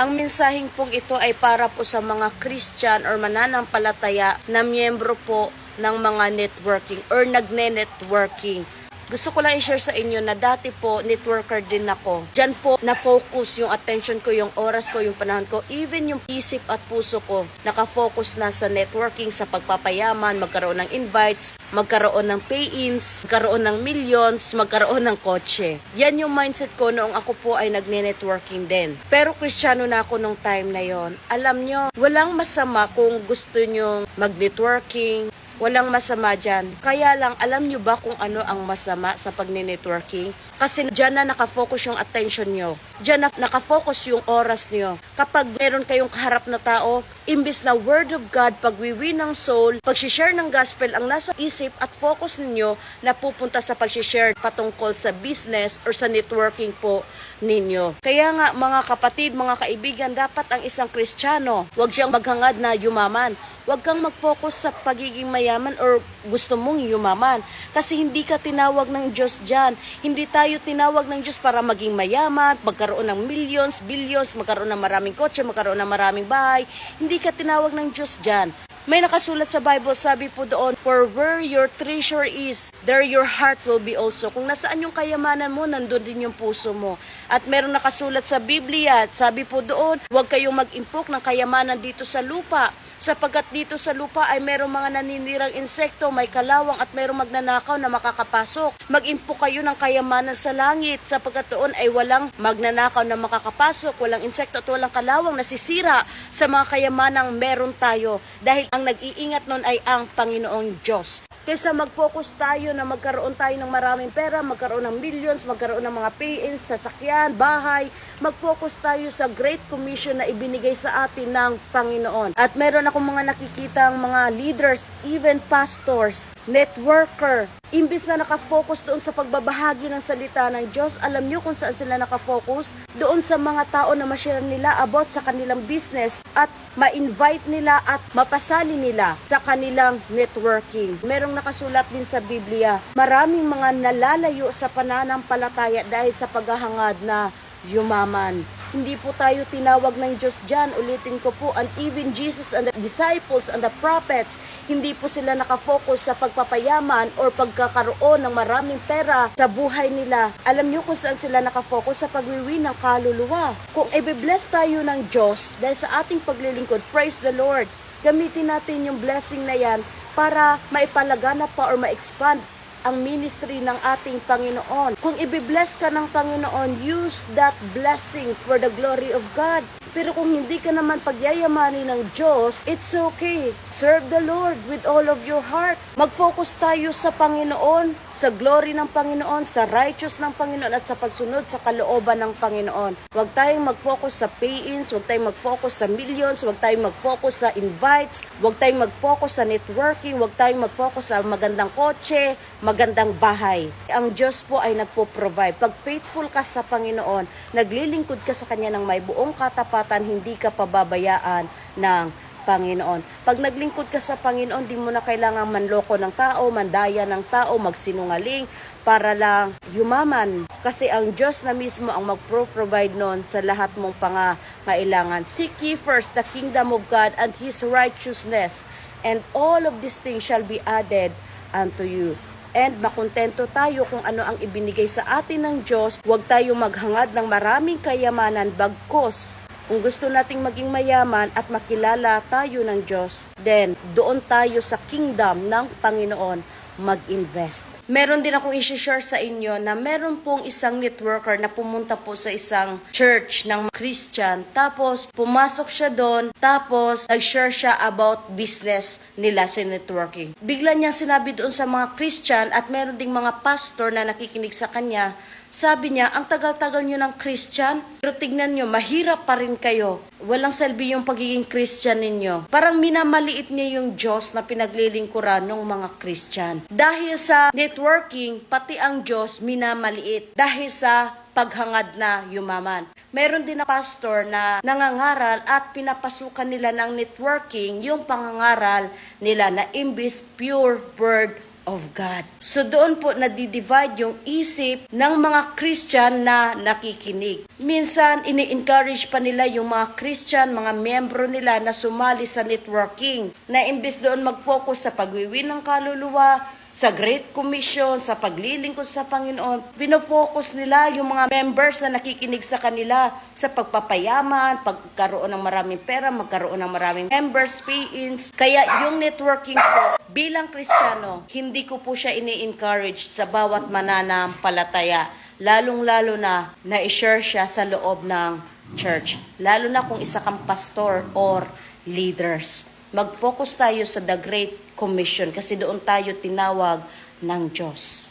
Ang mensaheng pong ito ay para po sa mga Christian or mananampalataya na miyembro po ng mga networking or nagne-networking. Gusto ko lang i-share sa inyo na dati po, networker din ako. Diyan po na-focus yung attention ko, yung oras ko, yung panahon ko, even yung isip at puso ko, nakafocus na sa networking, sa pagpapayaman, magkaroon ng invites, magkaroon ng pay-ins, magkaroon ng millions, magkaroon ng kotse. Yan yung mindset ko noong ako po ay nagne-networking din. Pero kristyano na ako nung time na yon. Alam nyo, walang masama kung gusto nyo mag-networking, Walang masama dyan. Kaya lang, alam nyo ba kung ano ang masama sa pagne-networking? Kasi dyan na nakafocus yung attention nyo. Dyan na nakafocus yung oras nyo. Kapag meron kayong kaharap na tao, imbis na word of God, pagwiwi ng soul, pag-share ng gospel, ang nasa isip at focus ninyo na pupunta sa pag-share patungkol sa business or sa networking po ninyo. Kaya nga mga kapatid, mga kaibigan, dapat ang isang Kristiyano, huwag siyang maghangad na yumaman. Huwag kang mag-focus sa pagiging mayaman or gusto mong yumaman. Kasi hindi ka tinawag ng Diyos dyan. Hindi tayo tinawag ng Diyos para maging mayaman, magkaroon ng millions, billions, magkaroon ng maraming kotse, magkaroon ng maraming bahay. Hindi ka tinawag ng Diyos dyan. May nakasulat sa Bible, sabi po doon, For where your treasure is, there your heart will be also. Kung nasaan yung kayamanan mo, nandun din yung puso mo. At meron nakasulat sa Biblia, sabi po doon, huwag kayong mag-impok ng kayamanan dito sa lupa. Sapagkat dito sa lupa ay merong mga naninirang insekto, may kalawang at merong magnanakaw na makakapasok. Mag-impok kayo ng kayamanan sa langit, sapagkat doon ay walang magnanakaw na makakapasok, walang insekto at walang kalawang nasisira sa mga kayamanang meron tayo. Dahil ang nag-iingat nun ay ang Panginoong Diyos. Kaysa mag-focus tayo na magkaroon tayo ng maraming pera, magkaroon ng millions, magkaroon ng mga pay-ins, sasakyan, bahay, mag-focus tayo sa Great Commission na ibinigay sa atin ng Panginoon. At meron akong mga nakikitang mga leaders, even pastors, networker, imbis na nakafocus doon sa pagbabahagi ng salita ng Diyos, alam nyo kung saan sila nakafocus? Doon sa mga tao na ma-share nila about sa kanilang business at ma-invite nila at mapasali nila sa kanilang networking. Merong nakasulat din sa Biblia, maraming mga nalalayo sa pananampalataya dahil sa paghahangad na yumaman. Hindi po tayo tinawag ng Diyos dyan. Ulitin ko po, and even Jesus and the disciples and the prophets, hindi po sila nakafocus sa pagpapayaman or pagkakaroon ng maraming pera sa buhay nila. Alam niyo kung saan sila nakafocus sa pagwiwi ng kaluluwa. Kung i-bless tayo ng Diyos dahil sa ating paglilingkod, praise the Lord, gamitin natin yung blessing na yan para maipalaganap pa or ma-expand ang ministry ng ating Panginoon. Kung ibibless ka ng Panginoon, use that blessing for the glory of God. Pero kung hindi ka naman pagyayamanin ng Diyos, it's okay. Serve the Lord with all of your heart. Mag-focus tayo sa Panginoon, sa glory ng Panginoon, sa righteous ng Panginoon at sa pagsunod sa kalooban ng Panginoon. Huwag tayong mag-focus sa pay-ins, huwag tayong mag-focus sa millions, huwag tayong mag-focus sa invites, huwag tayong mag-focus sa networking, huwag tayong mag-focus sa magandang kotse, magandang bahay. Ang Diyos po ay nagpo-provide. Pag faithful ka sa Panginoon, naglilingkod ka sa Kanya ng may buong katapatan, hindi ka pababayaan ng Panginoon. Pag naglingkod ka sa Panginoon, di mo na kailangang manloko ng tao, mandaya ng tao, magsinungaling para lang yumaman. Kasi ang Diyos na mismo ang mag-provide noon sa lahat mong pangangailangan. Seek ye first the kingdom of God and His righteousness, and all of these things shall be added unto you. And makontento tayo kung ano ang ibinigay sa atin ng Diyos. Huwag tayo maghangad ng maraming kayamanan bagkos kung gusto nating maging mayaman at makilala tayo ng Diyos, then doon tayo sa kingdom ng Panginoon mag-invest. Meron din akong i-share sa inyo na meron pong isang networker na pumunta po sa isang church ng Christian. Tapos, pumasok siya doon. Tapos, nag-share siya about business nila sa networking. Bigla niya sinabi doon sa mga Christian at meron ding mga pastor na nakikinig sa kanya. Sabi niya, ang tagal-tagal nyo ng Christian, pero tignan nyo, mahirap pa rin kayo. Walang salbi yung pagiging Christian ninyo. Parang minamaliit niya yung Diyos na pinaglilingkuran ng mga Christian. Dahil sa networking, pati ang Diyos minamaliit. Dahil sa paghangad na yumaman. Meron din na pastor na nangangaral at pinapasukan nila ng networking yung pangangaral nila na imbis pure word of God. So doon po nadidivide yung isip ng mga Christian na nakikinig. Minsan, ini-encourage pa nila yung mga Christian, mga membro nila na sumali sa networking, na imbes doon mag-focus sa pagwiwin ng kaluluwa, sa Great Commission, sa paglilingkod sa Panginoon, pinofocus nila yung mga members na nakikinig sa kanila sa pagpapayaman, pagkaroon ng maraming pera, magkaroon ng maraming members, pay-ins. Kaya yung networking po, bilang Kristiyano, hindi ko po siya ini-encourage sa bawat mananampalataya, lalong-lalo na na-share siya sa loob ng church. Lalo na kung isa kang pastor or leaders. Mag-focus tayo sa The Great Commission kasi doon tayo tinawag ng Diyos.